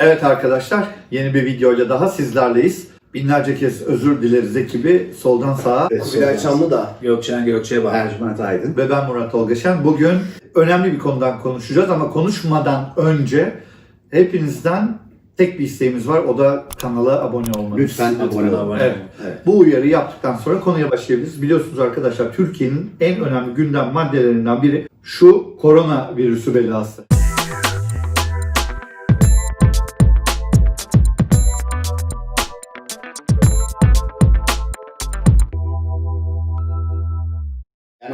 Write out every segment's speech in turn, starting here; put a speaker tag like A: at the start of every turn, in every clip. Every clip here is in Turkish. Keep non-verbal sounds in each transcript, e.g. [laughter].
A: Evet arkadaşlar, yeni bir videoyla daha sizlerleyiz. Binlerce kez özür dileriz ekibi soldan sağa
B: Kubilay Çamlı da.
C: Gökçen Gökçe'ye bak.
B: Ercüment Aydın.
A: ve ben Murat Olgaşen. Bugün önemli bir konudan konuşacağız ama konuşmadan önce hepinizden tek bir isteğimiz var. O da kanala abone olmanız.
B: Lütfen abone olun.
A: Evet.
B: Evet.
A: Bu uyarıyı yaptıktan sonra konuya başlayabiliriz. Biliyorsunuz arkadaşlar Türkiye'nin en önemli gündem maddelerinden biri şu korona virüsü belası.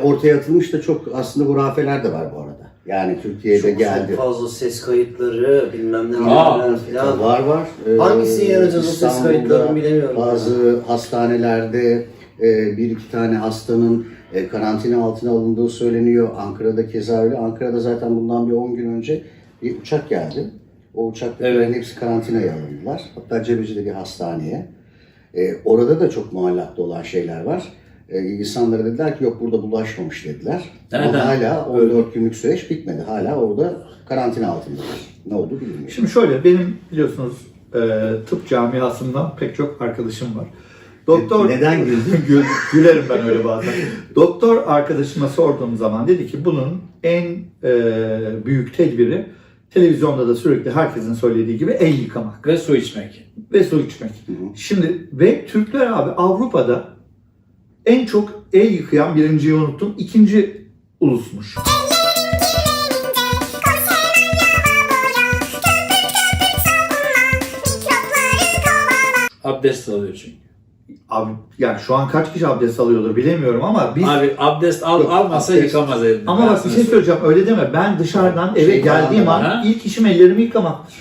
B: Ortaya atılmış da çok aslında hurafeler de var bu arada. Yani Türkiye'de
D: Çok,
B: geldi.
D: çok fazla ses kayıtları bilmem ne
C: Aa,
D: neler filan.
B: Var var. Ee,
D: Hangisini yanacağız o ses kayıtlarını bilemiyorum.
B: Bazı hastanelerde e, bir iki tane hastanın e, karantina altına alındığı söyleniyor. Ankara'da keza öyle. Ankara'da zaten bundan bir 10 gün önce bir uçak geldi. O uçakların hepsi karantinaya alındılar. Hatta Cebeci'de bir hastaneye. E, orada da çok muallakta olan şeyler var. E, insanlara dediler ki yok burada bulaşmamış dediler.
C: Nereden?
B: Ama hala 14 günlük süreç bitmedi. Hala orada karantina altındalar. Ne oldu bilmiyorum.
A: Şimdi şöyle benim biliyorsunuz e, tıp camiasından pek çok arkadaşım var. Doktor
B: Neden güldün? [laughs]
A: Gül- gülerim ben öyle bazen. Doktor arkadaşıma sorduğum zaman dedi ki bunun en e, büyük tedbiri televizyonda da sürekli herkesin söylediği gibi el yıkamak
C: Ve su içmek.
A: ve su içmek. Şimdi ve Türkler abi Avrupa'da en çok el yıkayan birinciyi unuttum. ikinci ulusmuş.
C: Abdest alıyor çünkü.
A: Abi yani şu an kaç kişi abdest alıyordur bilemiyorum ama biz
C: Abi abdest al,
B: Yok,
C: almasa
B: abdest-
C: yıkamaz elini.
A: Ama bak bir şey söyleyeceğim öyle deme. Ben dışarıdan eve
B: Şey
A: geldiğim an
C: ha?
A: ilk işim ellerimi yıkamaktır.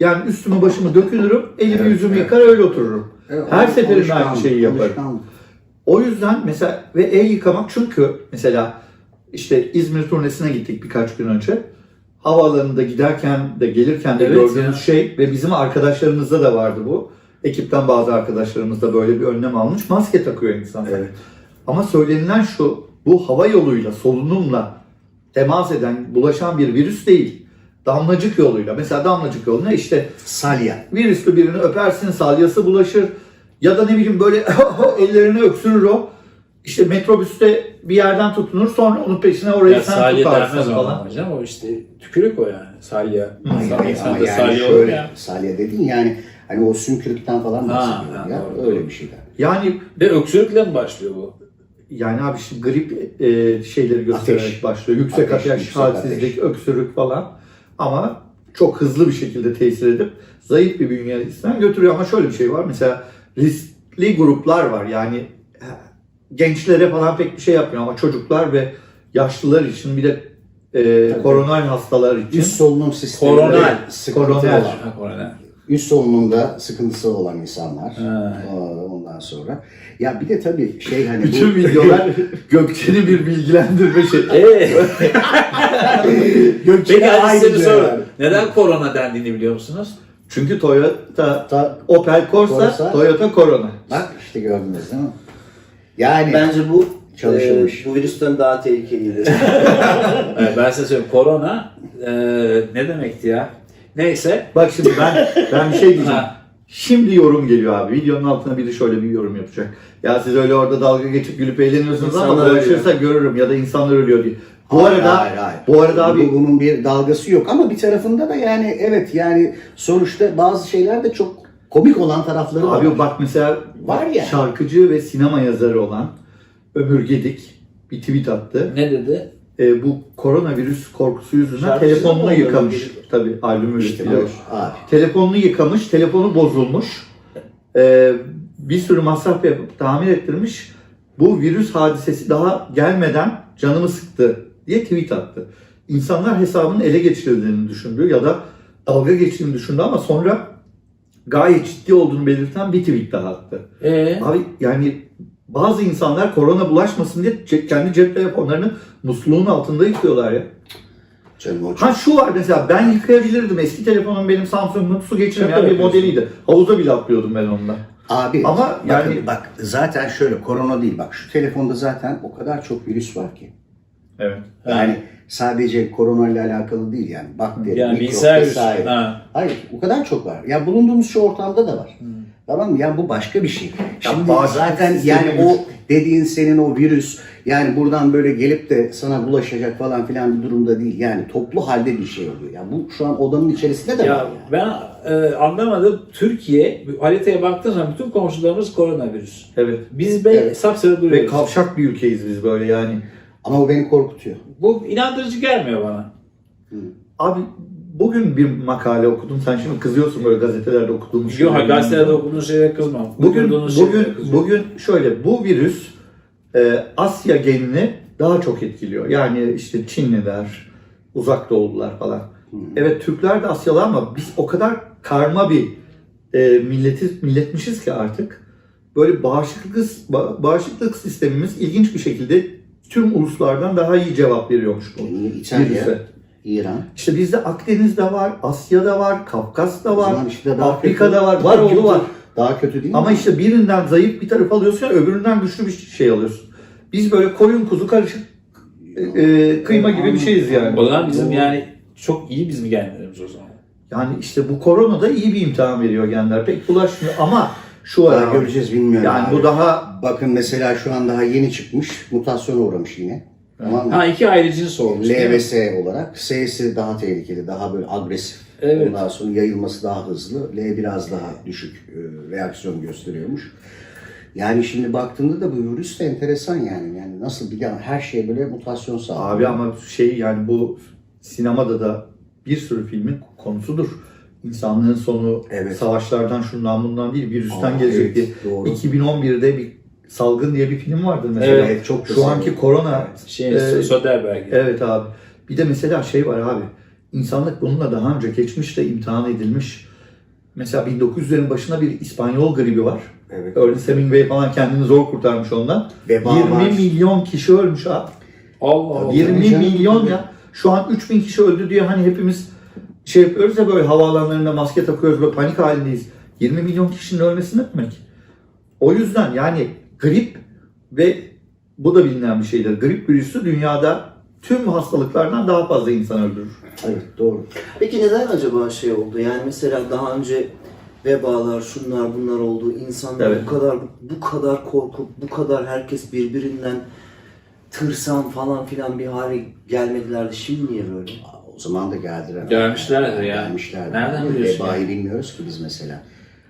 A: Yani üstümü başımı dökülürüm, elimi
B: Evet,
A: yüzümü
B: evet.
A: yıkar öyle otururum.
B: Evet,
A: Her seferinde aynı şeyi yaparım. O yüzden mesela ve el yıkamak çünkü mesela işte İzmir turnesine gittik birkaç gün önce. Havaalanında giderken de gelirken de
C: Evet
A: gördüğümüz
C: ya.
A: şey ve bizim arkadaşlarımızda da vardı bu. Ekipten bazı arkadaşlarımız da böyle bir önlem almış. Maske takıyor insanlar.
B: Evet.
A: Ama söylenilen şu, bu hava yoluyla, solunumla temas eden, bulaşan bir virüs değil. Damlacık yoluyla. Mesela damlacık yoluna işte
B: Salya.
A: virüslü birini öpersin, salyası bulaşır. Ya da ne bileyim böyle [laughs] ellerini öksürür o. İşte metrobüste bir yerden tutunur sonra onun peşine orayı
C: Ya
A: sen
C: salya
A: tutarsın falan.
C: hocam. O işte tükürük o yani. Salya. İnsanda
B: yani
C: salya
B: şöyle
C: ya.
B: salya dedin yani hani o sümkürükten falan bahsediyorum
C: ha,
B: ya.
C: doğru,
B: Öyle bir şeyden.
A: Yani
C: Ve öksürükle mi başlıyor bu?
A: yani abi şimdi grip e, şeyleri göstererek
B: Ateş.
A: başlıyor. Yüksek ateş,
B: Ateş, yüksek
A: halsizlik,
B: ateş.
A: öksürük falan. Ama çok hızlı bir şekilde tesir edip zayıf bir bünyesinden götürüyor. Ama şöyle bir şey var. Mesela riskli gruplar var. Yani e, gençlere falan pek bir şey yapmıyor ama çocuklar ve yaşlılar için bir de e,
B: Tabii.
A: koronal hastalar için
B: Üst solunum sistemi
C: Koronal. korona.
B: Üst solunumda sıkıntısı olan insanlar.
C: Ha.
B: Aa, Ondan sonra. Ya bir de tabii şey hani
A: bütün
B: bu
A: videolar [laughs] Gökçen'i bir bilgilendirme şey.
C: Eee. [laughs]
B: Gökçen'e
C: Peki hadi
B: aynı
C: size bir soru.
B: cevap.
C: Neden korona dendiğini biliyor musunuz?
A: Çünkü Toyota,
B: Ta-
A: Opel Corsa,
B: Corsa.
A: Toyota Corona.
B: Bak işte gördünüz değil mi? Yani
D: Bence bu
B: Çalışılmış.
D: e, bu virüsten daha tehlikeliydi. [laughs]
C: Evet, ben size söyleyeyim. Korona eee, ne demekti ya? Neyse.
A: Bak şimdi ben ben bir şey diyeceğim.
C: Ha.
A: Şimdi yorum geliyor abi. Videonun altına biri şöyle bir yorum yapacak. Ya siz öyle orada dalga geçip gülüp eğleniyorsunuz ama
D: İnsanlar
A: bulaşırsa görürüm ya da insanlar ölüyor diye. Bu
B: Hayır,
A: arada
B: hayır, hayır.
A: bu arada abi
B: Bu- bunun bir dalgası yok ama bir tarafında da yani evet yani sonuçta bazı şeyler de çok komik olan tarafları var.
A: abi bak mesela
B: Var ya.
A: şarkıcı ve sinema yazarı olan Ömür Gedik bir tweet attı.
C: Ne dedi?
A: E, bu koronavirüs korkusu yüzünden
C: Şarkıcı
A: telefonunu yıkamış. Tabii albüm
B: İşte
A: üretiyor.
B: bu. Abi.
A: Telefonunu yıkamış, telefonu bozulmuş. Ee, bir sürü masraf yapıp tamir ettirmiş. Bu virüs hadisesi daha gelmeden canımı sıktı diye tweet attı. İnsanlar hesabının ele geçirildiğini düşündü ya da dalga geçtiğini düşündü ama sonra gayet ciddi olduğunu belirten bir tweet daha attı.
C: Eee?
A: Abi yani bazı insanlar korona bulaşmasın diye kendi cep telefonlarını musluğun altında yıkıyorlar ya.
B: Canım
A: Ha şu var mesela ben yıkayabilirdim. Eski telefonum benim Samsung'un su geçirmeyen bir modeliydi. Havuza bile atlıyordum ben onunla.
B: Abi
A: Ama
B: bakın,
A: yani-
B: bak zaten şöyle korona değil bak şu telefonda zaten o kadar çok virüs var ki.
A: Evet.
B: Yani sadece korona ile alakalı değil yani. Bakteri,
C: Yani
B: mikrop vesaire.
C: Ha.
B: Hayır o kadar çok var. Ya bulunduğumuz şu ortamda da var. Tamam mı? Yani bu başka bir şey. Şimdi
A: bağışıklık
B: zaten yani o dediğin senin o virüs yani buradan böyle gelip de sana bulaşacak falan filan bir durumda değil. Yani toplu halde bir şey oluyor. Yani bu şu an odanın içerisinde de var.
C: Ya
B: Yani.
C: ben e, anlamadım. Türkiye haritaya baktığın zaman bütün komşularımız koronavirüs.
A: Evet.
C: Biz be
B: Evet.
C: sapsarı
A: Ve
C: duruyoruz.
A: kavşak bir ülkeyiz biz böyle yani.
B: Ama o beni korkutuyor.
C: Bu inandırıcı gelmiyor bana.
A: Abi bugün bir makale okudum. Sen şimdi kızıyorsun böyle gazetelerde okuduğumuz
C: Yok
A: şeylerden.
C: gazetelerde okuduğun şeylere kızmam.
A: Bugün
C: şeylere
A: bugün bugün şöyle bu virüs e, Asya genini daha çok etkiliyor. Yani işte Çinliler, Uzak Doğulular falan. Evet Türkler de Asyalı ama biz o kadar karma bir e, milleti milletmişiz ki artık. Böyle bağışıklık ba- bağışıklık sistemimiz ilginç bir şekilde tüm uluslardan daha iyi cevap veriyormuş bu
B: İtalya,
A: virüse.
B: İran.
A: İşte bizde Akdeniz'de var, Asya'da var, Kafkas'ta var,
B: işte daha
A: Afrika'da
B: kötü.
A: var, var oğlu var.
B: Daha kötü değil
A: Ama
B: mi?
A: işte birinden zayıf bir taraf alıyorsun, öbüründen güçlü bir şey alıyorsun. Biz böyle koyun kuzu karışık e, e, kıyma gibi bir şeyiz yani.
C: O zaman bizim yani çok iyi bizim genlerimiz o zaman.
A: Yani işte bu korona da iyi bir imtihan veriyor genler. Pek bulaşmıyor ama şu var
B: Daha göreceğiz bilmiyorum.
A: Yani
B: abi.
A: bu daha
B: Bakın mesela şu an daha yeni çıkmış. Mutasyona uğramış yine. Tamam mı?
C: Ha iki ayrı cins olmuş. mi?
B: LVS olarak. S'si daha tehlikeli, daha böyle agresif.
C: Evet.
B: Ondan sonra yayılması daha hızlı. L biraz daha düşük e, reaksiyon gösteriyormuş. Yani şimdi baktığında da bu virüs de enteresan yani. Yani nasıl bir yani her şeye böyle mutasyon sağlıyor.
A: abi ama şey yani bu sinemada da bir sürü filmin konusudur. İnsanlığın sonu
B: Evet.
A: savaşlardan şundan bundan değil virüsten
B: Aa,
A: gelecek
B: evet,
A: diye.
B: doğru.
A: 2011'de bir salgın diye bir film vardır mesela.
B: Evet, çok
A: Şu anki korona
C: Şey,
A: e,
C: Soderbergh.
A: Evet abi. Bir de mesela şey var abi. İnsanlık bununla daha önce geçmiş de imtihan edilmiş. Mesela 1900'lerin başına bir İspanyol gribi var.
B: Evet.
A: Ernest Hemingway falan kendini zor kurtarmış ondan.
B: Veba
A: 20
B: var.
A: milyon kişi ölmüş abi.
C: Allah Allah.
A: 20
B: canım.
A: milyon ya. Şu an 3000 kişi öldü diye hani hepimiz şey yapıyoruz ya böyle havaalanlarında maske takıyoruz böyle panik halindeyiz. 20 milyon kişinin ölmesi ne demek? O yüzden yani grip ve bu da bilinen bir şeydir. Grip virüsü dünyada tüm hastalıklardan daha fazla insan öldürür.
B: Evet doğru.
D: Peki neden acaba şey oldu? Yani mesela daha önce vebalar, şunlar bunlar oldu. İnsanlar
A: Evet.
D: bu kadar bu kadar korkup bu kadar herkes birbirinden tırsan falan filan bir hale gelmedilerdi. Şimdi niye böyle?
B: O zaman da geldiler.
C: Gelmişlerdir ya.
B: Gelmişlerdir.
C: Nereden biliyorsun
B: Vebayı bilmiyoruz ki biz mesela.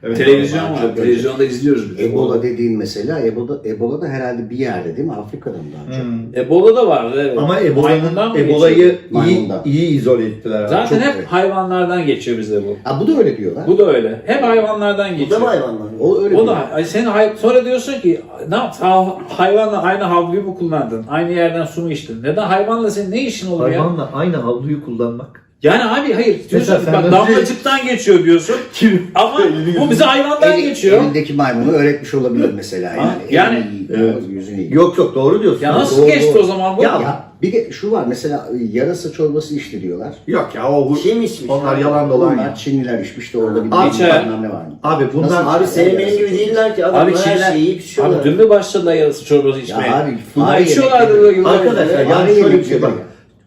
A: Evet.
C: Televizyon var. Televizyonda izliyoruz de.
B: Ebola dediğin mesela, Ebola, Ebola da herhalde bir yerde değil mi? Afrika'da mı daha çok?
A: Hmm.
C: Ebola da vardı evet.
A: Ama
C: Maymundan
A: Ebola'nın
C: mı
A: Ebola'yı
C: geçiyor?
A: iyi,
B: Maymundan.
A: iyi izole ettiler. abi.
C: Zaten
B: çok
C: hep
B: evet.
C: hayvanlardan geçiyor bizde bu.
B: Ha bu da öyle diyorlar.
C: Bu da öyle. Hep hayvanlardan
D: Bu da
C: geçiyor.
D: mı hayvanlar?
B: o öyle
C: O
B: diyor.
C: da ay sen hay- sonra diyorsun ki ne yap- ha- hayvanla aynı havluyu mu kullandın? Aynı yerden su mu içtin? Neden hayvanla senin ne işin olur ya?
A: Hayvanla aynı havluyu kullanmak.
C: Yani abi hayır diyorsun ki bak damlacıktan geçiyor diyorsun. [laughs] Ama bu bize hayvandan
B: Eli-
C: geçiyor.
B: Elindeki maymunu öğretmiş olabilir mesela yani.
C: Ha, yani-
B: Elini
A: Evet.
B: yüzünü iyi.
A: Yok yok doğru diyorsun.
C: Ya nasıl
A: Doğru,
C: geçti
A: doğru.
C: o zaman bu?
A: Ya-
B: Ya bir de şu var mesela yarasa çorbası içti diyorlar.
A: Yok ya o bu.
D: Kim içmiş?
A: Onlar yalan dolan
B: Onlar
A: ya.
B: Çinliler içmiş de orada bir
A: Abi-
B: bilmem ne var?
A: Abi bunlar
B: Nasıl-
D: Abi senin benim gibi değiller ki. Adamlar
C: Abi
D: her şeyi pişiyorlar.
C: abi dün mü başladılar yarısı çorbası içmeye?
B: abi,
C: Bunlar içiyorlardı yıllar
A: Arkadaşlar yani şöyle bir şey bak.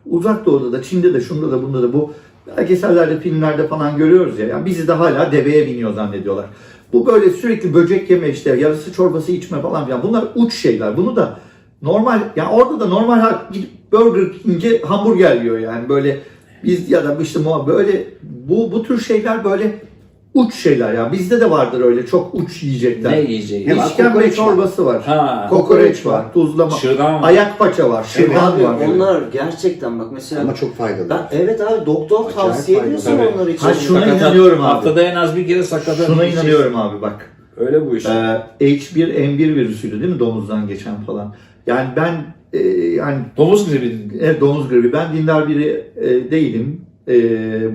A: Uzak Doğu'da da, Çin'de de, şunda da, bunda da bu belgesellerde, filmlerde falan görüyoruz ya. Yani bizi de hala deveye biniyor zannediyorlar. Bu böyle sürekli böcek yeme işte, yarısı çorbası içme falan filan. Bunlar uç şeyler. Bunu da normal, yani orada da normal gidip Burger King'e hamburger yiyor yani böyle biz ya da işte böyle bu bu tür şeyler böyle uç şeyler ya. Bizde de vardır öyle çok uç yiyecekler.
C: Ne yiyeceğiz?
B: Ne var?
A: İşkembe
B: Kokoreç
A: çorbası var.
C: Ha.
A: Kokoreç var, tuzlama,
C: Şırdan var.
A: ayak paça var, şırdan
D: Abi
A: var.
D: onlar gerçekten bak mesela
B: Ama çok faydalı.
D: ben, evet abi doktor
B: Acayip
D: tavsiye
B: faydalı.
D: ediyorsa
C: Tabii.
D: onları için.
A: Ha, şuna
C: Sakata-
A: inanıyorum abi.
C: Haftada en az bir kere sakata
A: Şuna
C: gideceksin.
A: inanıyorum abi bak.
C: Öyle bu iş.
A: Ee, H1N1 virüsüydü değil mi domuzdan geçen falan. Yani ben e, yani
C: Domuz gribi.
A: evet, domuz gribi ben dindar biri e, değilim. E,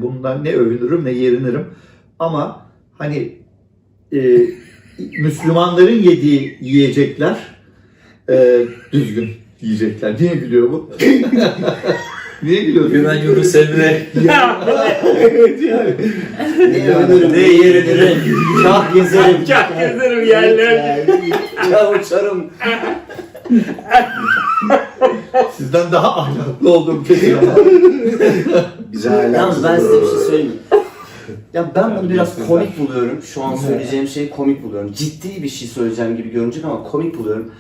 A: bundan ne övünürüm ne yerinirim. Ama hani e, Müslümanların yediği yiyecekler e, düzgün yiyecekler. Niye gülüyor bu? [laughs] Niye gülüyorsun?
C: Güven Yunus Emre.
A: evet yani.
D: Ne övünürüm, ne yerinirim, kah gezerim,
C: Kah gezerim yerler.
D: kah uçarım.
A: Sizden daha ahlaklı olduğum kesin ama.
B: Bize hala
D: Yalnız ben size bir şey söyleyeyim? Ya ben bunu biraz komik buluyorum. Şu an söyleyeceğim şeyi komik buluyorum. Ciddi bir şey söyleyeceğim gibi görünecek ama komik buluyorum.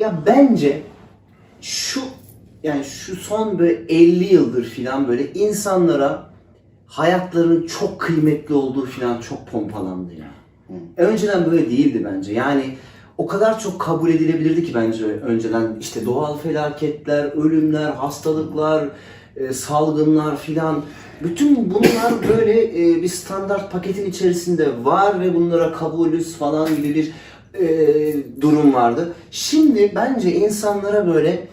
D: Ya bence şu yani şu son böyle 50 yıldır filan böyle insanlara hayatlarının çok kıymetli olduğu filan çok pompalandı ya. Önceden böyle değildi bence. Yani o kadar çok kabul edilebilirdi ki bence önceden işte doğal felaketler, ölümler, hastalıklar, e, salgınlar filan. Bütün bunlar [laughs] böyle e, bir standart paketin içerisinde var ve bunlara kabulüz falan gibi bir e, durum vardı. Şimdi bence insanlara böyle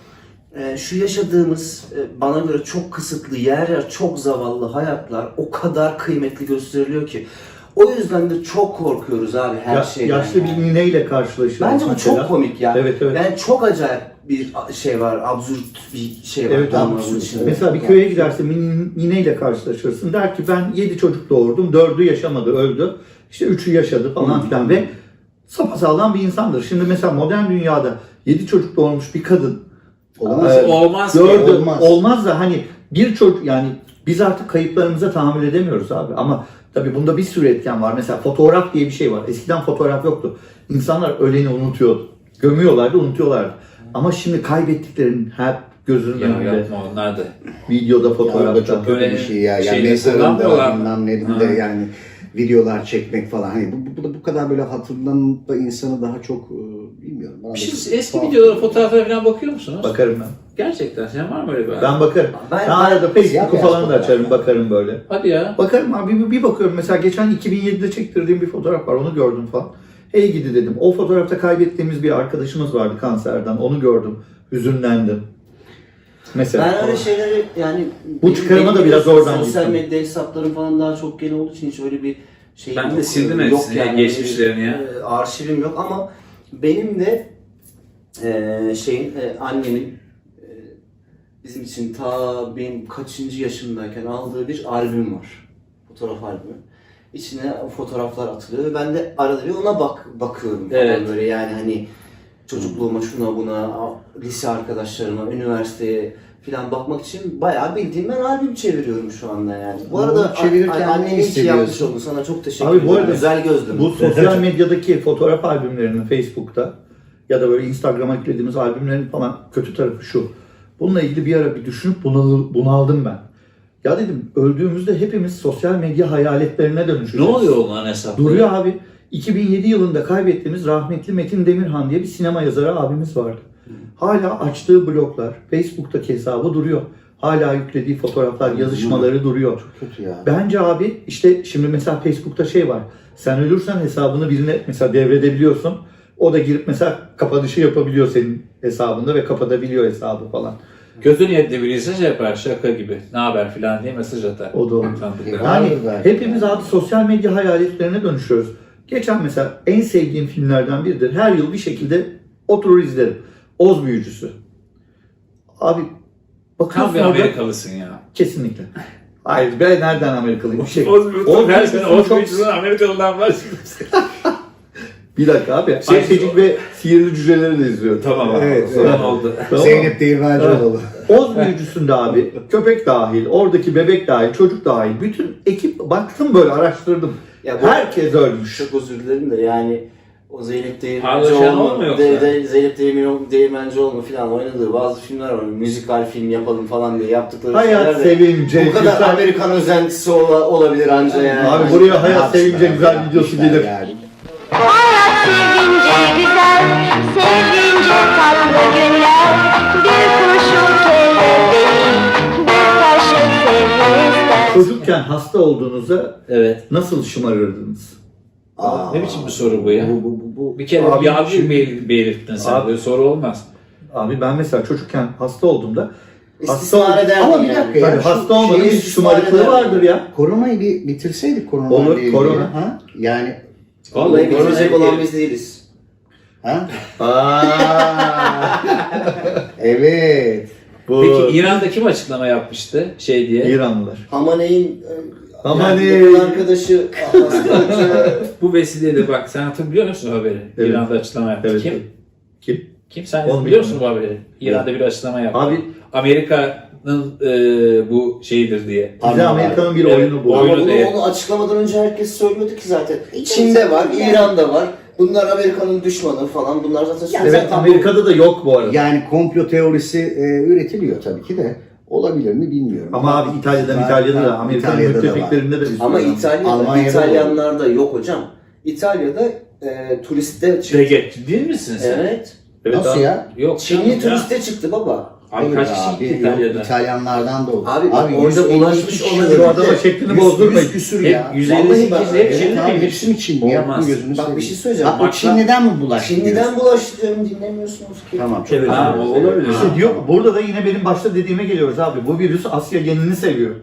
D: e, şu yaşadığımız e, bana göre çok kısıtlı yer yer çok zavallı hayatlar o kadar kıymetli gösteriliyor ki. O yüzden de çok korkuyoruz abi her
A: Ya-
D: şeyden.
A: yaşlı
D: yani.
A: bir nineyle karşılaşıyoruz
D: Bence bu
A: mesela.
D: çok komik ya.
A: Evet, evet.
D: Yani çok acayip bir şey var, absürt bir şey var.
A: Evet
D: içinde.
A: Mesela bir köye gidersin nineyle karşılaşırsın. Der ki ben 7 çocuk doğurdum. 4'ü yaşamadı öldü. İşte 3'ü yaşadı falan filan ve sapasağlam bir insandır. Şimdi mesela modern dünyada 7 çocuk doğurmuş bir kadın
B: Olamaz.
A: Evet.
C: Olmaz ki.
A: Gördü.
B: olmaz.
A: Olmaz. da hani bir çocuk yani biz artık kayıplarımıza tahammül edemiyoruz abi. Ama tabii bunda bir sürü etken var. Mesela fotoğraf diye bir şey var. Eskiden fotoğraf yoktu. İnsanlar öleni unutuyordu. Gömüyorlardı, unutuyorlardı. Ama şimdi kaybettiklerinin hep gözünün
C: Ya
A: önünde.
C: yapma onlar da.
A: Videoda,
B: Ya
A: fotoğrafta.
B: çok kötü bir şey ya. Yani mezarında bilmem
C: Ha.
B: yani videolar çekmek falan. Hani bu, bu, bu bu kadar böyle hatırlanıp da insanı daha çok e, bilmiyorum. Bana
C: Siz
B: çok
C: eski
B: tuhaf
C: videolara, fotoğraflara falan bakıyor musunuz?
A: Bakarım ben.
C: Gerçekten. Sen var mı öyle bir
A: Ben bakarım.
D: Ben-
A: Ben,
D: ben-
A: arada Facebook'u falan da açarım,
B: ya.
A: bakarım böyle.
C: Hadi ya.
A: Bakarım abi bir, bir bakıyorum. Mesela geçen 2007'de çektirdiğim bir fotoğraf var. Onu gördüm falan. Hey gidi dedim. O fotoğrafta kaybettiğimiz bir arkadaşımız vardı kanserden. Onu gördüm. Hüzünlendim. Mesela.
D: Ben öyle şeyleri yani
A: Bu çıkarıma da biraz oradan
D: Sosyal
A: gittim.
D: medya hesaplarım falan daha çok gene olduğu için hiç öyle bir şey
C: Ben de
D: yok.
C: sildim
D: Yok
C: hepsini, geçmişlerini ya.
D: E, Arşivim yok ama benim de e, şeyin e, annemin e, bizim için ta benim kaçıncı yaşımdayken aldığı bir albüm var. Fotoğraf albümü. İçine fotoğraflar atılıyor ve ben de arada bir ona bak bakıyorum falan
C: Evet.
D: böyle yani hani çocukluğuma şuna buna lise arkadaşlarıma üniversiteye falan bakmak için bayağı bildiğim ben albüm çeviriyorum şu anda yani. Bu
B: Bunu
D: arada
B: çevirirken
D: a-
B: ne
D: yapmış oldun sana çok teşekkür
A: Abi
D: ederim.
A: bu arada
D: Güzel gözlüm.
A: Bu sosyal medyadaki fotoğraf albümlerinin Facebook'ta ya da böyle Instagram'a eklediğimiz albümlerin falan kötü tarafı şu. Bununla ilgili bir ara bir düşünüp bunal, bunaldım ben. Ya dedim öldüğümüzde hepimiz sosyal medya hayaletlerine dönüşeceğiz.
C: Ne oluyor onların hesapları?
A: Duruyor abi. 2007 yılında kaybettiğimiz rahmetli Metin Demirhan diye bir sinema yazarı abimiz vardı. Hala açtığı bloglar, Facebook'taki hesabı duruyor. Hala yüklediği fotoğraflar, yazışmaları duruyor.
B: kötü ya.
A: Bence abi işte şimdi mesela Facebook'ta şey var. Sen ölürsen hesabını birine mesela devredebiliyorsun. O da girip mesela kapanışı yapabiliyor senin hesabında ve kapatabiliyor hesabı falan.
C: Kötü niyetli birisi şey yapar şaka gibi. Ne haber filan diye mesaj atar.
A: O da olur.
C: Tanıdıkları.
A: Yani hepimiz abi sosyal medya hayaletlerine dönüşüyoruz. Geçen mesela en sevdiğim filmlerden biridir. Her yıl bir şekilde oturur izlerim. Oz Büyücüsü. Abi
C: Tam
A: bakıyorsun
C: bir
A: orada
C: Amerikalısın ya.
A: kesinlikle. Hayır ben nereden Amerikalıyım? Bir şey.
C: Oz
A: Oz
C: Oz
A: çok-
C: Amerikalı'dan var. [laughs]
A: Bir dakika abi.
C: Şey-
A: Ayşecik ve Sihirli Cüceleri de izliyorum.
C: tamam abi.
B: Evet,
C: o zaman
B: evet.
C: oldu.
A: Tamam.
B: Zeynep Değirmencioğlu.
A: Oz büyücüsünde abi köpek dahil, oradaki bebek dahil, çocuk dahil bütün ekip baktım böyle araştırdım.
D: Ya bu-
A: Herkes ölmüş.
D: Çok özür dilerim de yani o Zeynep
C: Harlı Şenol mu
D: Değirmencioğlu,
C: yoksa?
D: de, de, Zeynep Değirmen- Değirmencioğlu falan oynadığı bazı filmler var. Müzikal film yapalım falan diye yaptıkları
A: Hayat
D: şeyler de
A: sevince,
D: bu kadar
A: güzel-
D: Amerikan özentisi ola- olabilir anca yani.
A: Abi buraya hayat sevince güzel videosu gelir.
B: yani.
E: Hayat sevince güzel, sevince tatlı günler. Bir kuşun kelebeği, bir taşın sevgisinden.
A: Çocukken hasta olduğunuzda
C: Evet.
A: nasıl şımarırdınız?
B: Aa,
C: Ne biçim bir soru bu ya?
B: Bu, bu, bu, bu.
C: Bir kere
A: Abi,
C: bir algı
A: şimdi-
C: bel- belirttin sen.
A: Abi-
C: Böyle soru olmaz.
A: Abi ben mesela çocukken hasta olduğumda hasta
D: İstismar
A: oldum.
D: ederdim
B: Ama bir
D: yani.
B: dakika ya.
A: Tabii
B: şu
A: hasta olmanın
B: şeyi
A: bir
D: istismar
A: şımarıklığı
D: ederdim.
A: vardır ya.
B: Koronayı bir bitirseydik koronayla
A: Olur, korona.
B: Ha? Yani
D: Vallahi
C: Korona
D: bitirecek olan biz değiliz.
B: Ha?
A: Aa, [laughs]
B: Evet.
A: bu
C: Peki İran'da kim açıklama yapmıştı şey diye?
A: İranlılar.
D: Hamaney'in
A: Hamaney.
D: yakın arkadaşı [laughs]
C: Bu vesileyle bak sen hatırlıyor musun o haberi?
A: Evet.
C: İran'da açıklama yaptı.
A: Evet.
C: Kim?
A: Kim?
C: Kim sen
A: Onu
C: biliyor musun bu haberi? İran'da bir açıklama yaptı.
A: Abi
C: Amerika'nın e, bu şeyidir diye.
A: bize Amerika'nın bir
C: Evet,
A: oyunu bu.
C: oyunu
D: Ama bunu,
C: değil.
D: onu açıklamadan önce herkes söylüyordu ki zaten. Çin'de var, İran'da var. Bunlar Amerika'nın düşmanı falan. Bunlar zaten
B: Ya
A: Evet
B: zaten
A: Amerika'da da yok bu arada.
B: Yani komplo teorisi e, üretiliyor tabii ki de. Olabilir mi bilmiyorum.
A: Ama abi İtalya'dan
B: Ben-
A: İtalya'da da Amerika'nın
B: var.
A: müttefiklerinde de
D: Ama İtalya'da,
B: Almanya'da
D: İtalyanlarda yok hocam. İtalya'da e, turiste çıktı.
C: Ege ciddi misin sen?
D: Evet.
A: Evet
B: Nasıl
A: abi.
B: ya?
C: Yok.
D: Çinli turiste çıktı baba.
C: Abi kaç kişi
B: Abi,
C: gitti İtalya'da?
B: İtalyanlardan da oldu.
D: Abi, orada
B: 152
D: ulaşmış olabilir.
A: Bu adama şeklini bozdurmayın.
B: yüz küsür
C: Hep
B: ya.
C: 158
D: Vallahi bak,
C: hep
B: Evet
C: Çinli
B: abi,
C: miymiş?
B: hepsi mi Çinli? Yapma
C: Olmaz.
B: gözünü
D: Bak bir şey söyleyeceğim.
B: Ha, o
D: Bak,
B: Çinli'den mi bulaştı?
D: Çinli'den bulaştı diyorum dinlemiyorsunuz ki.
B: Tamam çok
C: Ha, o olabilir.
A: İşte diyor, burada da yine benim başta dediğime geliyoruz abi. Bu virüs Asya genini seviyor.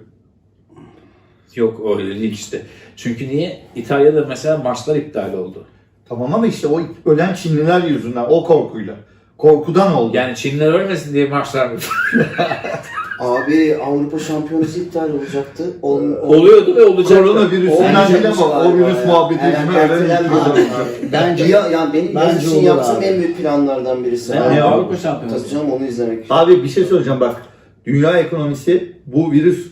C: Yok öyle değil işte. Çünkü niye? İtalya'da mesela maçlar iptal oldu.
A: Tamam ama işte o ölen Çinliler yüzünden, o korkuyla. Korkudan oldu.
C: Yani Çinliler ölmesin diye maçlar mı? [laughs]
D: Abi Avrupa Şampiyonası iptal olacaktı. Ol, ol-
C: Oluyordu ve olacak.
A: Koronavirüsünden bile bak. O virüs
D: ya.
A: muhabbeti ülkeler.
B: Abi, [laughs] Bence
D: ya, yani benim
B: Bence
D: için
B: olur
D: yaptığım
B: abi.
D: en büyük planlardan birisi.
C: Ne,
D: Abi.
C: ne Avrupa Şampiyonası?
D: Tabii canım onu izlemek.
A: Abi bir şey söyleyeceğim bak. Dünya ekonomisi bu virüs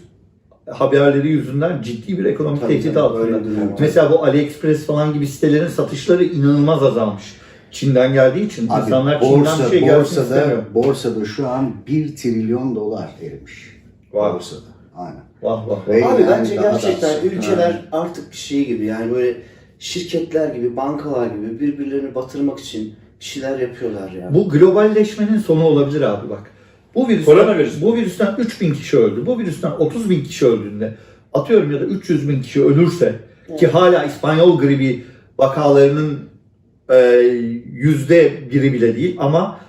A: haberleri yüzünden ciddi bir ekonomik
D: Tabii,
A: tehdit
D: tabii,
A: altında.
D: öyle.
A: Mesela bu AliExpress falan gibi sitelerin satışları inanılmaz azalmış. Çin'den geldiği için
B: Abi,
A: insanlar Çin'den
B: borsa,
A: bir şey gelsin
B: borsada,
A: istemiyor.
B: borsada şu an 1 trilyon dolar erimiş.
A: Vay.
B: Borsada. Aynen.
A: Vah vah.
B: Ve
D: Abi
B: yani
D: bence
B: daha da-
D: gerçekten ülkeler
B: Yani.
D: artık bir şey gibi yani böyle şirketler gibi, bankalar gibi birbirlerini batırmak için bir şeyler yapıyorlar ya.
A: Bu globalleşmenin sonu olabilir abi bak. Bu virüsten,
C: Koronavirüs.
A: bu virüsten 3000 kişi öldü. Bu virüsten 30 bin kişi öldüğünde atıyorum ya da 300 bin kişi ölürse ki hala İspanyol gribi vakalarının yüzde biri bile değil ama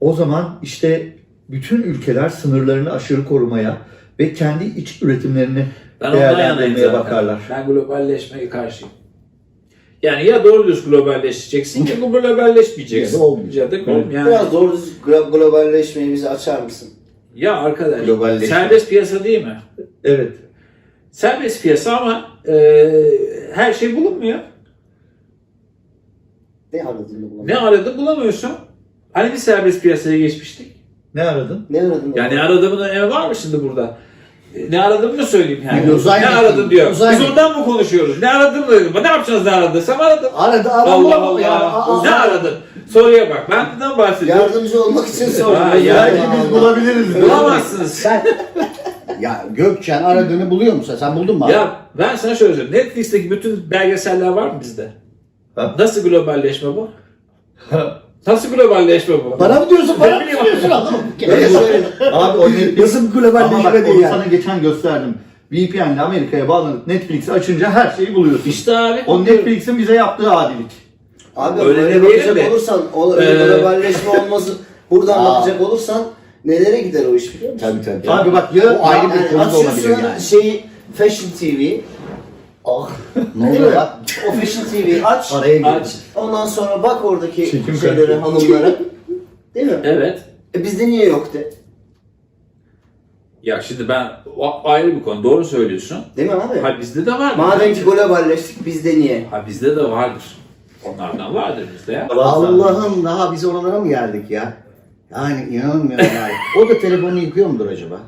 A: o zaman işte bütün ülkeler sınırlarını aşırı korumaya ve kendi iç üretimlerini
C: Ben
A: değerlendirmeye bakarlar.
C: Ben globalleşmeye karşıyım. Yani ya doğru düz globalleşeceksin ya globalleşmeyeceksin.
B: Ya da olmayacak.
C: Ya da glo- yani,
D: Biraz doğru düz glo- globalleşmeyi bize açar mısın?
C: ya arkadaş
B: Globalleşme.
C: serbest piyasa değil mi?
A: Evet.
C: Serbest piyasa ama e, her şey bulunmuyor.
D: Ne aradın bunu?
C: Ne aradın bulamıyorsun. Hani bir serbest piyasaya geçmiştik?
A: Ne aradın?
D: Ne aradın?
C: Yani ne aradığımın önemi var mı şimdi burada? E, Ne aradığımı mı söyleyeyim yani?
B: Bir uzay
C: ne aradın diyor.
B: uzay
C: Biz ondan mı konuşuyoruz? Ne aradın dedim. Ne yapacağız ne aradıysam aradım.
B: Aradı aradı
C: Allah Allah.
B: ya. Aa,
C: ne aradın? Soruya bak. Ben neden bahsediyorum?
D: Yardımcı olmak için sordum.
C: Ha, yani
A: biz bulabiliriz.
C: Bulamazsınız.
B: Sen ya Gökçen aradığını buluyor musun? Sen buldun mu? abi?
C: Ya ben sana şöyle söyleyeyim. Netflix'teki bütün belgeseller var mı bizde?
A: Ha?
C: Nasıl globalleşme bu? [laughs] Nasıl globalleşme bu?
B: Bana mı diyorsun? Bana
C: Ne
B: mı diyorsun adamım?
D: Öyle söyle.
A: Abi o Netflix
B: Nasıl bir
A: Ama
B: globalleşme
A: bak
B: değil
A: onu
B: yani.
A: sana geçen gösterdim. VPN'le Amerika'ya bağlanıp Netflix'i açınca her şeyi buluyorsun.
C: İşte abi.
A: O Netflix'in bize yaptığı adilik.
D: Abi
C: Öyle
D: öyle
C: demeyelim
D: bakacak
C: de.
D: olursan, o öyle
C: Ee,
D: globalleşme olmazı buradan [laughs] bakacak olursan nelere gider o iş biliyor musun?
B: Tabii tabii.
A: Abi bak ya,
B: Bu ayrı bir konu da olabilir
D: açıyorsun
B: yani.
D: şeyi Fashion TV. Ah.
B: Ne oluyor
D: mi?
B: lan?
D: O Fashion TV'yi aç.
B: Araya girdi.
C: Aç.
D: Ondan sonra bak oradaki
A: Çekim
D: şeylere,
A: kaçtı.
D: hanımlara. Değil mi?
C: Evet.
D: E bizde niye yok de?
C: Ya şimdi ben o ayrı bir konu. Doğru söylüyorsun.
D: Değil mi abi?
C: Ha bizde de vardır.
D: Madem ki globalleştik bizde niye?
C: Ha bizde de vardır. Onlardan vardır bizde ya.
B: Allah'ım daha biz oralara mı geldik ya? Yani inanamıyorum yani. [laughs] O da telefonu yıkıyor mudur acaba?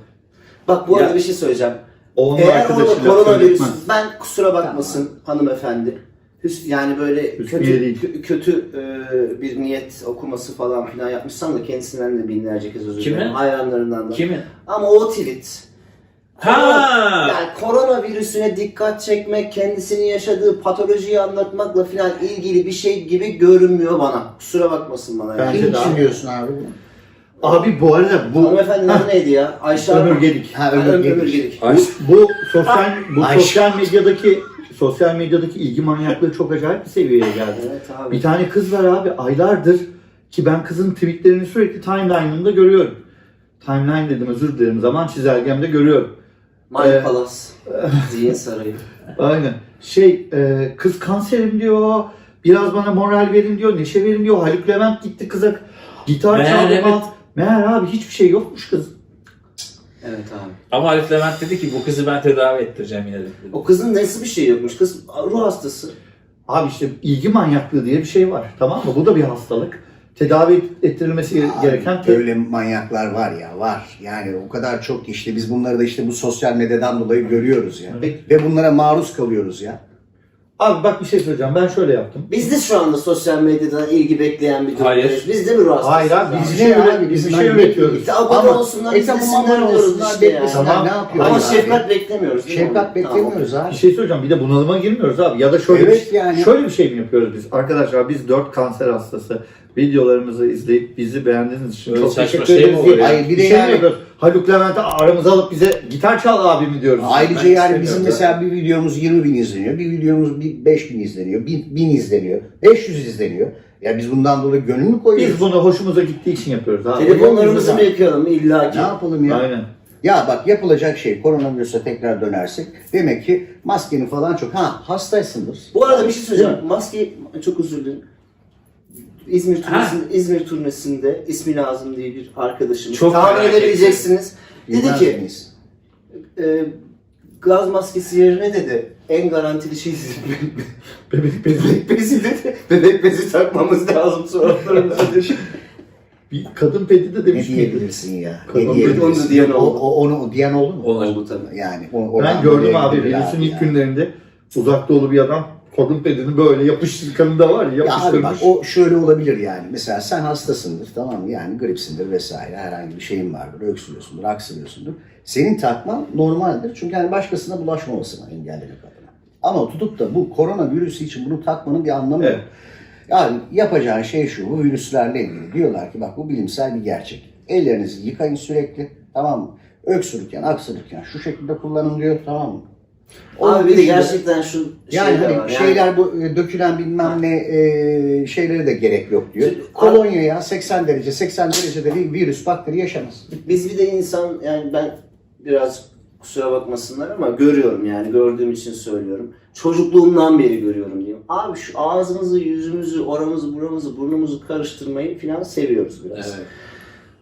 D: Bak bu arada
C: Ya.
D: bir şey söyleyeceğim.
A: Onun
D: Eğer orada
A: arkadaşıyla
D: koronavirüs, ben kusura bakmasın hanımefendi. Hüs- Yani böyle
A: Hüsniye
D: kötü
A: değil.
D: kö- kötü e, bir niyet okuması falan filan yapmışsam da kendisinden de binlerce kez özür dilerim. Hayranlarından da.
C: Kimin?
D: Ama o tweet.
C: Ha!
D: Yani koronavirüsüne dikkat çekmek, kendisinin yaşadığı patolojiyi anlatmakla filan ilgili bir şey gibi görünmüyor bana. Kusura bakmasın bana. Yani.
A: Bence
B: Kim
A: de
B: için
A: abi.
B: diyorsun abi?
A: Bu arada bu
D: Hanımefendinin adı neydi ya? Ayşe
A: Ömür. Gedik.
B: Ha ömür
D: Ömür,
B: gedik.
D: Ömür Gedik.
A: Bu, bu sosyal bu
B: Ay.
A: sosyal medyadaki sosyal medyadaki ilgi manyaklığı çok acayip bir seviyeye geldi.
D: Evet abi.
A: Bir tane kız var abi aylardır ki ben kızın tweetlerini sürekli timeline'ımda görüyorum. Timeline dedim özür dilerim. Zaman çizelgemde görüyorum.
D: My
A: Ee,
D: Palace. [laughs] Zihin Sarayı.
A: Aynen. Şey e, kız kanserim diyor. Biraz bana moral verin diyor. Neşe verin diyor. Haluk Levent gitti kıza gitar
C: Meğer
A: çaldı
C: evet.
A: falan. Meğer abi hiçbir şey yokmuş kız.
D: Evet abi.
C: Ama Arif Levent dedi ki bu kızı ben tedavi ettireceğim yine dedi.
D: O kızın nesi bir şey yokmuş. Kız ruh hastası.
A: Abi işte ilgi manyaklığı diye bir şey var. Tamam mı? Bu da bir hastalık. tedavi ettirilmesi gereken te-
B: Öyle manyaklar var ya var. Yani o kadar çok işte biz bunları da işte bu sosyal medyadan dolayı görüyoruz ya. Ve bunlara maruz kalıyoruz ya.
A: Abi bak bir şey söyleyeceğim. Ben şöyle yaptım.
D: Biz de şu anda sosyal medyadan ilgi bekleyen bir
C: Hayır.
D: durumdayız. Biz de mi ruh
A: Hayır
D: hastasıyız
A: abi, biz bir şey üret- biz bir şey üretiyoruz.
D: İşte abone olsunlar, de
B: tamam, abone olsunlar,
D: işte yani.
A: Tamam.
B: ne yapıyorlar?
D: Ama
B: abi?
D: şefkat beklemiyoruz?
B: Şefkat beklemiyoruz abi.
A: Bir şey söyleyeceğim. Bir de bunalıma girmiyoruz abi. Ya da şöyle
B: Evet
A: bir,
B: yani.
A: şöyle bir şey mi yapıyoruz biz? Arkadaşlar biz dört kanser hastası. Videolarımızı izleyip bizi beğendiğiniz için
C: Öyle
A: çok
C: saçma
A: teşekkür
C: şey mi
A: ederiz.
C: olur
A: diye
C: ya?
B: Hayır, bir de
A: şey mi
B: yani-
A: yapıyoruz? Haluk Levent'i aramıza alıp bize gitar çal abi mi diyoruz?
B: Ayrıca
A: Ben
B: yani bizim
A: istemiyorum.
B: mesela bir videomuz 20 bin izleniyor, bir videomuz bir 5 bin izleniyor, 1000 bin izleniyor, 500 izleniyor. Ya biz bundan dolayı gönül mü koyuyoruz?
A: Biz bunu hoşumuza gittiği için yapıyoruz abi.
D: Telefonlarımızı mı yakayalım illa ki?
B: Ne yapalım ya?
A: Aynen.
B: Ya bak yapılacak şey koronavirüse tekrar dönersek demek ki maskeni falan çok ha hastaysındır.
D: Bu arada bir şey söyleyeceğim. Maske çok özür dilerim. İzmir turnesinde, İzmir turnesinde ismi lazım diye bir arkadaşımız.
C: Çok
D: tahmin
C: merak
D: edebileceksiniz. Dedi
B: Bilmez
D: ki
B: miyiz?
D: e, gaz maskesi yerine dedi en garantili şey [laughs]
A: Bebek bezi.
D: bebek bezi dedi. Bebek bezi takmamız lazım suratlarımıza dedi.
A: Bir kadın pedi de
B: Ne
A: demiş miydi?
B: diyebilirsin ya?
A: Kadın
B: Ne diyebilirsin?
D: onu diyen
B: O,
D: oldu.
B: o- onu diyen oldu mu?
C: Oldu
D: tabii.
B: Yani o, o
A: Ben gördüm abi
B: gidilir
A: virüsün ilk
B: ya.
A: günlerinde uzak doğulu bir adam kadın pedini böyle yapıştırkanı da var ya
B: Ya abi
A: yapıştırmış.
B: bak o şöyle olabilir yani. Mesela sen hastasındır tamam mı? Yani gripsindir vesaire herhangi bir şeyin vardır. Öksürüyorsundur, aksırıyorsundur. Senin takman normaldir. Çünkü yani başkasına bulaşmamasını engellemek adına. Ama tutup da bu koronavirüsü için bunu takmanın bir anlamı yok.
A: Evet.
B: Yani yapacağın şey şu, bu virüslerle ilgili diyorlar ki bak bu bilimsel bir gerçek. Ellerinizi yıkayın sürekli, tamam mı? Öksürürken, aksırırken şu şekilde kullanın diyor, tamam mı? Onun
D: Abi bir de gerçekten şu
B: yani hani
D: var.
B: şeyler bu e, dökülen bilmem ne e, şeylere de gerek yok diyor.
D: Şimdi-
B: Kolonya ya 80 derece, 80 derecede bir virüs, bakteri yaşamaz.
D: Biz bir de insan yani ben biraz kusura bakmasınlar ama görüyorum yani gördüğüm için söylüyorum. Çocukluğumdan beri görüyorum diyeyim. Abi şu ağzımızı, yüzümüzü, oramızı, buramızı, burnumuzu karıştırmayı falan seviyoruz biraz.
C: Evet.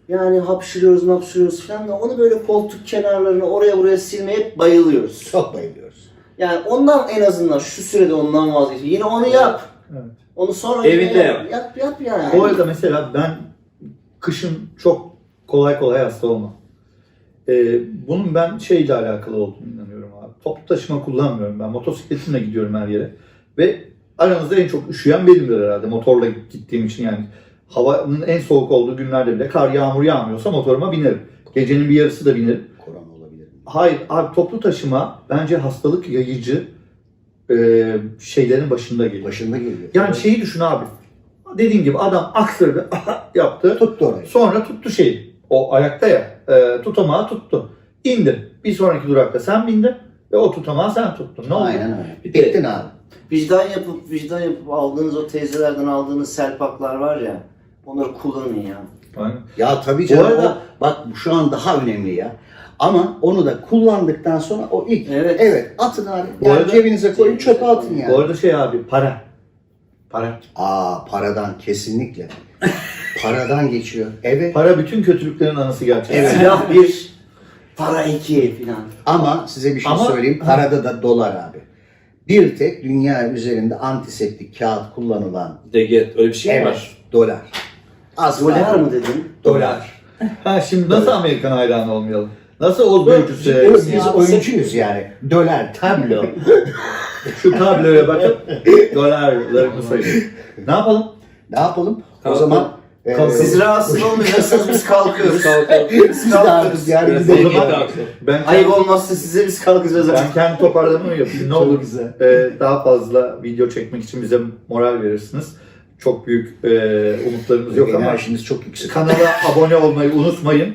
D: Yani hapşırıyoruz, hapşırıyoruz falan da onu böyle koltuk kenarlarını oraya buraya silmeye bayılıyoruz.
B: Çok bayılıyoruz.
D: Yani ondan en azından şu sürede ondan vazgeç. Yine onu yap.
A: Evet.
D: Onu sonra
C: Evinde
D: yine
C: yap.
D: Yap yap yani.
A: Bu arada mesela ben kışın çok kolay kolay hasta olmam. Ee, bunun ben şeyle alakalı olduğunu inanıyorum abi. Toplu taşıma kullanmıyorum ben. Motosikletimle gidiyorum her yere. Ve aranızda en çok üşüyen benimdir herhalde motorla gittiğim için yani. Havanın en soğuk olduğu günlerde bile kar yağmur yağmıyorsa motoruma binerim. Gecenin bir yarısı da binerim.
B: Korona olabilir?
A: Hayır abi toplu taşıma bence hastalık yayıcı e, şeylerin başında geliyor.
B: Başında geliyor.
A: Yani şeyi düşün abi. Dediğin gibi adam aksırdı [laughs] yaptı.
B: tuttu orayı.
A: Sonra tuttu şeyi. O ayakta ya. E, tutamağı tuttu. İndi. Bir sonraki durakta sen bindin ve o tutamağı sen tuttun. Ne oldu?
B: Aynen öyle.
C: Bir de-
B: Bittin abi.
D: Vicdan yapıp vicdan yapıp aldığınız o teyzelerden aldığınız serpaklar var ya. Onları kullanın ya.
A: Aynen.
B: Ya tabii canım
A: Bu arada-
B: o, bak şu an daha önemli ya. Ama onu da kullandıktan sonra o ilk
D: Evet.
B: evet atın abi.
A: Bu
B: Yani
A: arada-
B: cebinize koyun çöpe atın yani.
A: Bu arada şey abi para. Para.
B: Aa paradan kesinlikle. paradan geçiyor. Evet.
A: Para bütün kötülüklerin anası gerçekten.
B: Evet.
D: Silah bir, para iki filan.
B: Ama size bir şey
A: Ama-
B: söyleyeyim. Parada da dolar abi. Bir tek dünya üzerinde antiseptik kağıt kullanılan
C: DG öyle bir şey mi
B: evet,
C: var?
B: dolar. Asla.
D: Dolar mı dedin?
B: Dolar.
A: Ha şimdi nasıl Amerikan hayranı olmayalım? Nasıl o büyücüsü?
B: Biz, biz oyuncuyuz yani. Dolar, tablo. [laughs]
A: Şu tabloya bakıp dolarlarını sayın. Ne yapalım?
B: ne yapalım? O
C: Kalkalım.
B: zaman e,
A: Kalkalım.
D: Siz rahatsız olmayacaksanız biz kalkıyoruz.
B: biz [laughs] de artık yani gidelim.
C: zengin
A: zaman-. Ben
D: Ayıp olmazsa size biz kalkacağız.
A: Ben kendi toparlamamı yapayım. Ne
B: Çok
A: olur
B: güzel.
A: e, daha fazla video çekmek için bize moral verirsiniz. Çok büyük e, umutlarımız yok ama
B: Enerjiniz çok yüksek.
A: kanala [laughs] abone olmayı unutmayın.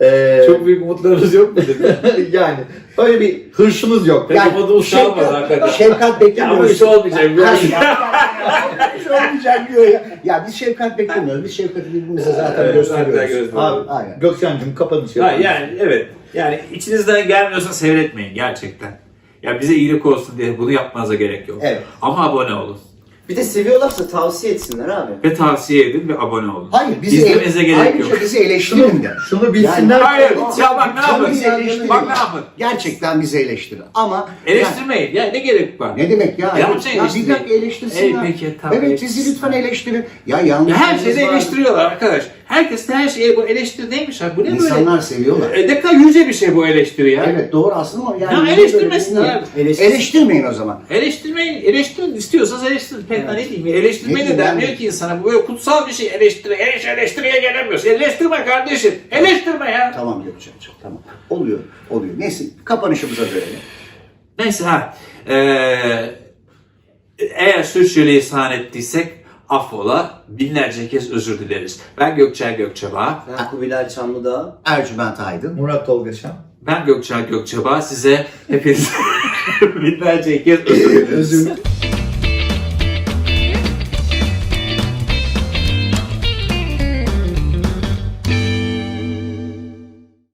A: E,
C: Çok büyük umutlarımız yok mu dedi. [laughs]
A: yani öyle bir hırsımız yok.
C: Da uçağım var
B: Şefkat,
C: hakikaten.
B: Şefkat
C: Ya ama
B: beklemiyoruz.
C: hiç olmayacak. Biraz...
B: Hiç olmayacak diyor ya. Ya biz şefkat beklemiyoruz. Biz şefkati birbirimize zaten
C: Evet,
B: gösteriyoruz.
C: zaten gösteriyoruz.
A: Abi
B: Aynen.
A: Gökçen'cim kapanış
C: Ha,
A: yapalım.
C: yani evet. Yani içinizden gelmiyorsa seyretmeyin gerçekten. Ya bize iyilik olsun diye bunu yapmanıza gerek yok.
B: Evet.
C: Ama abone olun.
D: Bir de seviyorlarsa tavsiye etsinler abi.
C: Ve tavsiye edin ve abone olun.
B: Hayır bizi
C: İzlemenize gerek
B: ayrıca
C: yok.
B: bizi eleştirin de.
A: Şunu bilsinler.
B: Yani-
C: Hayır. Ya bak ne
B: Canım
C: yapın?
B: bizi eleştirin.
C: Bak ne yapın?
B: Gerçekten bizi eleştirin. Ama
C: Eleştirmeyin. Ya ne gerek var?
B: ne demek ya?
C: Ya
B: Evet,
C: sen
B: ya bir dakika eleştirsinler.
C: Ey, peki, tamam,
B: evet bizi lütfen eleştirin. Ya yanlış.
C: Ya her şeyde eleştiriyorlar arkadaş. Herkes de her şeye bu eleştiri neymiş abi? Bu ne böyle?
B: İnsanlar seviyorlar.
C: E, ne kadar yüce bir şey bu eleştiri ya.
B: Evet doğru aslında ama yani.
C: Ya
B: böyle
C: abi.
B: bilmiyorum. Eleştirmeyin o zaman.
C: Eleştirmeyin, eleştirin istiyorsanız eleştirin. Pek ne diyeyim? Eleştirmeyi
B: Ne
C: de denmiyor
B: ben?
C: ki insana. Bu böyle kutsal bir şey. Eleştiri, eleş, eleştiriye gelemiyorsun. Eleştirme kardeşim. Eleştirme ya.
B: Tamam Gökçen'cim tamam. Oluyor oluyor. Neyse kapanışımıza dönelim.
C: Neyse ha. Ee, eğer sürçülisan ettiysek affola. Binlerce kez özür dileriz. Ben Gökçen Gökçeba.
D: Ben Kubilay Çamlı'da
B: Ercüment Aydın.
A: Murat Tolgaşan.
C: Ben Gökçen Gökçeba. Size hepinize [laughs] binlerce kez özür [laughs] dileriz.
B: Özür